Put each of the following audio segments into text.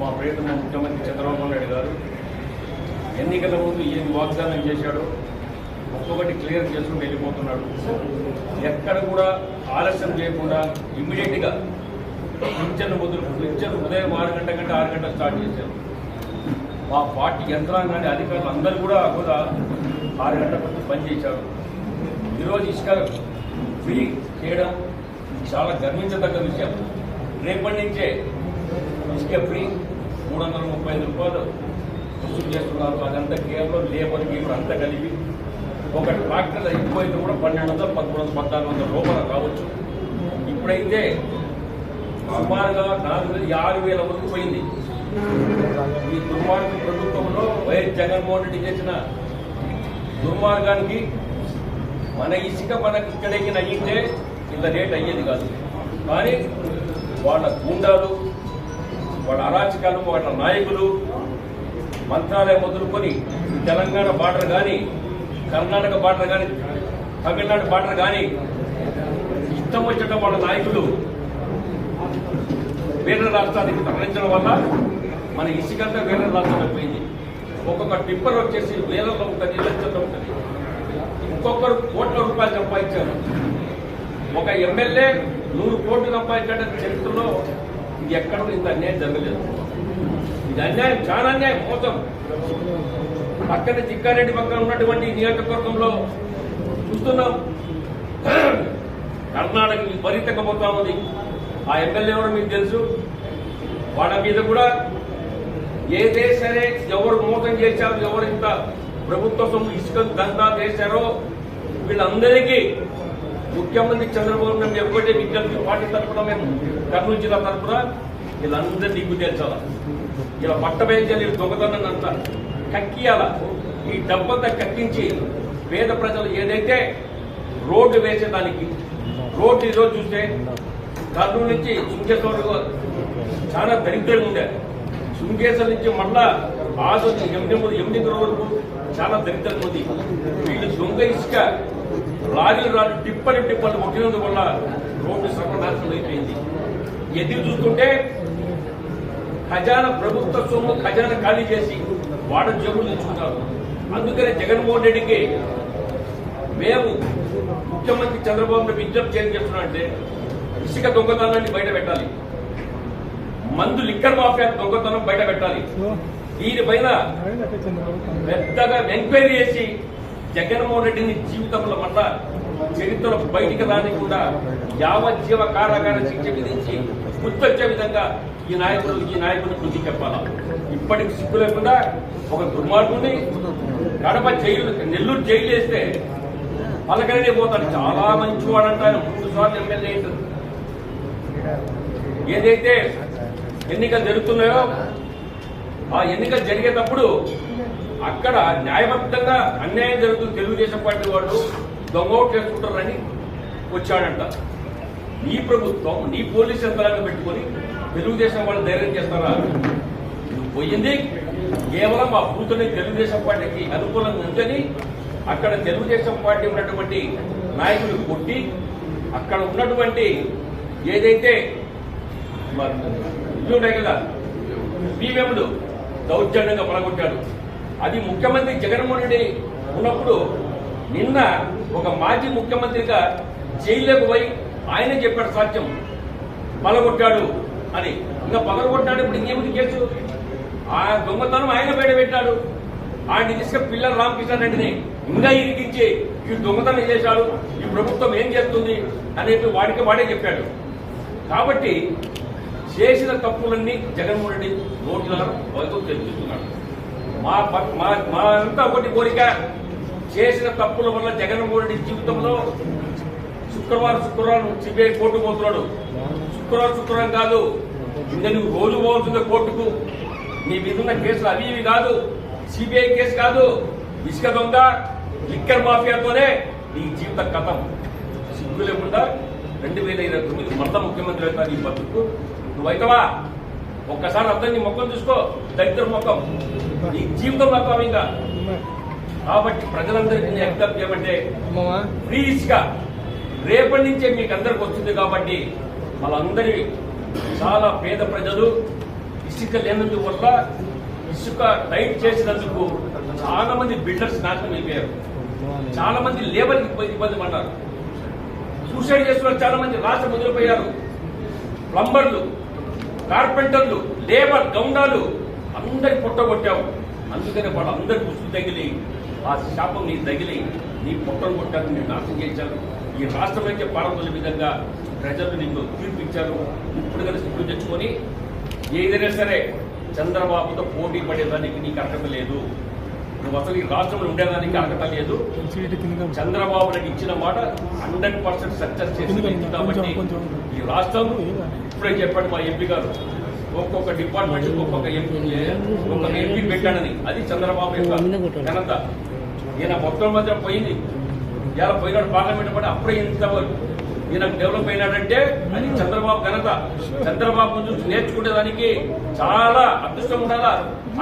మా ప్రియతమ ముఖ్యమంత్రి చంద్రబాబు నాయుడు గారు. ఎన్నికల ముందు ఏం వాగ్దానం చేశాడో ఒక్కొక్కటి క్లియర్ చేసుకుని వెళ్ళిపోతున్నాడు. ఎక్కడ కూడా ఆలస్యం చేయకుండా ఇమ్మీడియట్గా పింఛన్ మొదలు పింఛన్ ఉదయం ఆరు గంట కంటే ఆరు గంటలు స్టార్ట్ చేశారు. మా పార్టీ యంత్రాంగాన్ని అధికారులు అందరూ కూడా కూడా ఆరు గంటల ముందు పనిచేశారు ఈరోజు ఇసుక ఫ్రీ చేయడం చాలా గర్వించదగ్గ విషయం. రేపటి నుంచే ఇసుక ఫ్రీ మూడు వందల ముప్పై ఐదు రూపాయలు వసూలు చేస్తున్నారు. అదంతా కేవలం లేబర్ గీబర్ అంతా కలిపి ఒక ట్రాక్టర్ ఎక్కువైతే కూడా పన్నెండు వందలు పదమూడు వందలు పద్నాలుగు వందల రూపాయలు రావచ్చు. ఇప్పుడైతే సుమారుగా నాలుగు వేల ఆరు వేల వరకు పోయింది. ఈ దుర్మార్గ ప్రభుత్వంలో వైఎస్ జగన్మోహన్ రెడ్డి చేసిన దుర్మార్గానికి మన ఇసుక మనకి ఇక్కడికి అయ్యింటే ఇంత రేట్ అయ్యేది కాదు. కానీ వాళ్ళ గుండాలు వాళ్ళ అరాచకాలు వాళ్ళ నాయకులు మంత్రాలయం మొదలుకొని తెలంగాణ బార్డర్ కానీ కర్ణాటక బార్డర్ కానీ తమిళనాడు బార్డర్ కానీ ఇష్టం వచ్చిన వాళ్ళ నాయకులు. వేరే రాష్ట్రానికి తరలించడం వల్ల మన ఇసుకంతా వేరే రాష్ట్రం అయిపోయింది. ఒక్కొక్క టిప్పర్ వచ్చేసి వేలలో ఉంటుంది లక్షల్లో ఉంటుంది. ఇంకొకరు కోట్ల రూపాయలు సంపాదించారు. ఒక ఎమ్మెల్యే నూరు కోట్లు సంపాదించాడు చరిత్రలో ఇది ఎక్కడ ఇంత అన్యాయం జరగలేదు. ఇది అన్యాయం చాలా అన్యాయం మోసం. పక్కన చిక్కారెడ్డి పక్కన ఉన్నటువంటి నియోజకవర్గంలో చూస్తున్నాం. కర్ణాటక విపరీతంగా పోతా ఉంది. ఆ ఎమ్మెల్యే ఎవరో మీకు తెలుసు. వాళ్ళ మీద కూడా ఏదే సరే ఎవరు మోసం చేశారు ఎవరు ఇంత ప్రభుత్వ సొమ్ము ఇసుక దందా చేశారో వీళ్ళందరికీ ముఖ్యమంత్రి చంద్రబాబు మేము ఎప్పుడే విజ్ఞప్తి పార్టీ తరఫున మేము కర్నూలు జిల్లా తరఫున వీళ్ళందరూ దిగ్గు తెచ్చాల ఇలా పట్ట వేయించాలి దొంగతనం అంతా కక్కియాల? ఈ డబ్బంతా కక్కించి పేద ప్రజలు ఏదైతే రోడ్డు వేసేదానికి రోడ్డు ఈరోజు చూస్తే కర్నూలు నుంచి సుంకేశ్వర చాలా దరిద్రంగా ఉండే సుంకేశ్వర నుంచి మళ్ళా ఆదు ఎనిమిది ఎనిమిది వరకు చాలా దరిద్రంగా ఉంది. వీళ్ళు దొంగ ఇసుక లారీలు రాళ్ళు టిప్పలు టిప్పలు కొట్టినందుకు వల్ల రోడ్డు సర్వనాశనం అయిపోయింది. ఎదురు చూస్తుంటే ఖజానా ప్రభుత్వ సొమ్ము ఖజానా ఖాళీ చేసి వాడ జబ్బులు తెచ్చుకుంటారు. అందుకనే జగన్మోహన్ రెడ్డికి మేము ముఖ్యమంత్రి చంద్రబాబు నాయుడు విజ్ఞప్తి ఏం చేస్తున్నా అంటే ఇసుక దొంగతనాన్ని బయట పెట్టాలి. మందు లిక్కర్ మాఫియా దొంగతనం బయట పెట్టాలి. దీనిపైన పెద్దగా ఎంక్వైరీ చేసి జగన్మోహన్ రెడ్డిని జీవితంలో మళ్ళా చరిత్రలో బయటికి రానికుండా యావజ్జీవ కారాగార శిక్ష విధించి గుర్తొచ్చే విధంగా ఈ నాయకుడు ఈ నాయకుడు బుద్ధి చెప్పాలా? ఇప్పటికి సిగ్గు లేకుండా ఒక దుర్మార్గుని కడప జైలు నెల్లూరు జైలు వేస్తే పలకనే పోతాడు. చాలా మంచివాడు అంటారు మూడు సార్లు ఎమ్మెల్యే ఏదైతే ఎన్నికలు జరుగుతున్నాయో ఆ ఎన్నికలు జరిగేటప్పుడు అక్కడ న్యాయబద్ధంగా అన్యాయం జరుగుతుంది తెలుగుదేశం పార్టీ వాళ్ళు దొంగౌట్ చేసుకుంటారని వచ్చాడంట. నీ ప్రభుత్వం నీ పోలీస్ యంత్రాన్ని పెట్టుకొని తెలుగుదేశం వాళ్ళు ధైర్యం చేస్తారా? నువ్వు పోయింది కేవలం ఆ బూతుని తెలుగుదేశం పార్టీకి అనుకూలంగా ఉందని అక్కడ తెలుగుదేశం పార్టీ ఉన్నటువంటి నాయకులు కొట్టి అక్కడ ఉన్నటువంటి ఏదైతే ఇల్లు ఇవి ఉన్నాయి కదా బీవెంలు దౌర్జన్యంగా పడగొట్టాడు. అది ముఖ్యమంత్రి జగన్మోహన్ రెడ్డి ఉన్నప్పుడు నిన్న ఒక మాజీ ముఖ్యమంత్రిగా జైల్లోకి పోయి ఆయనే చెప్పాడు సాధ్యం పలగొట్టాడు అని. ఇంకా పగలగొట్టాడు ఇప్పుడు ఇంకేమిటి కేసు? ఆ దొంగతనం ఆయన బయట పెట్టాడు. ఆయన తీసుకు పిల్లల రామకృష్ణ రెడ్డిని ఇంకా ఇరికించి ఈ దొంగతనం చేశాడు. ఈ ప్రభుత్వం ఏం చేస్తుంది అనేది వాడికి వాడే చెప్పాడు. కాబట్టి చేసిన తప్పులన్నీ జగన్మోహన్ రెడ్డి నోట్ల వరకు తెలుస్తున్నాడు మా మా మా అంతా ఒకటి కోరిక చేసిన తప్పుల వల్ల జగన్మోహన్ రెడ్డి జీవితంలో శుక్రవారం శుక్రవారం సిబిఐ కోర్టు పోతున్నాడు. శుక్రవారం శుక్రవారం కాదు ఇంకా నువ్వు రోజు పోవాల్సిందే కోర్టుకు. నీ మీద ఉన్న కేసులు అవి ఇవి కాదు సిబిఐ కేసు కాదు ఇసుక దొంగ లిక్కర్ మాఫియాతోనే నీ జీవిత కథం. సిగ్గు లేకుండా రెండు వేల ఇరవై తొమ్మిది మొత్తం ముఖ్యమంత్రి అవుతాను ఈ బతుకు. నువ్వైతవా? ఒక్కసారి అర్థం నీ ముఖం చూసుకో దరిద్ర ముఖం. నీ జీవితం మొత్తం ఇంకా. కాబట్టి ప్రజలందరికీ నేను విజ్ఞప్తి ఏమంటే ఫ్రీ ఇసుక రేపటి నుంచే మీకు అందరికి వస్తుంది కాబట్టి వాళ్ళందరి చాలా పేద ప్రజలు ఇసుక లేనందుకు వల్ల ఇసుక టైట్ చేసినందుకు చాలా మంది బిల్డర్స్ నాశనం అయిపోయారు. చాలా మంది లేబర్ ఇబ్బంది ఇబ్బంది పడ్డారు. సూసైడ్ చేస్తున్న చాలా మంది రాష్ట్రం వదిలిపోయారు. ప్లంబర్లు కార్పెంటర్లు లేబర్ గౌండాలు అందరి పుట్టగొట్టావు అందుకనే వాళ్ళు అందరి పుస్తు తగిలి ఆ శాపం నీ తగిలి నీ పుట్టను కొట్టాను నేను నాశనం చేశాను ఈ రాష్ట్రమైతే పారదోలే విధంగా ప్రజలు నీకు తీర్పు ఇచ్చారు. ఇప్పుడు కలిసి ఇప్పుడు తెచ్చుకొని ఏదైనా సరే చంద్రబాబుతో పోటీ పడేదానికి నీకు అర్హత లేదు. నువ్వు అసలు ఈ రాష్ట్రంలో ఉండేదానికి అర్హత లేదు. చంద్రబాబు నాయుడు ఇచ్చిన మాట హండ్రెడ్ పర్సెంట్ సక్సెస్ చేసి కాబట్టి కొంచెం. ఈ రాష్ట్రం ఇప్పుడే చెప్పాడు మా ఎంపీ గారు. ఒక్కొక్క డిపార్ట్మెంట్ ఒక్కొక్క ఎంపీ ఒక్కొక్క ఎంపీ పెట్టాడని. అది చంద్రబాబు యొక్క ఘనత. ఈయన మొత్తం మధ్య పోయింది. ఇలా పోయినాడు పార్లమెంట్ పడి అప్పుడే ఇంత ఈయన డెవలప్ అయినాడంటే అది చంద్రబాబు ఘనత. చంద్రబాబు నుంచి నేర్చుకునేదానికి చాలా అదృష్టం ఉండాలా?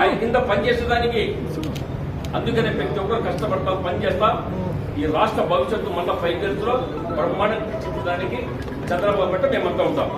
ఆయన కింద పనిచేసేదానికి. అందుకనే ప్రతి ఒక్కరు కష్టపడతాం పని చేస్తాం. ఈ రాష్ట్ర భవిష్యత్తు మన పైకెళ్తులో బ్రహ్మాండం లో చంద్రబాబు పెట్ట మేమంతా ఉంటాం.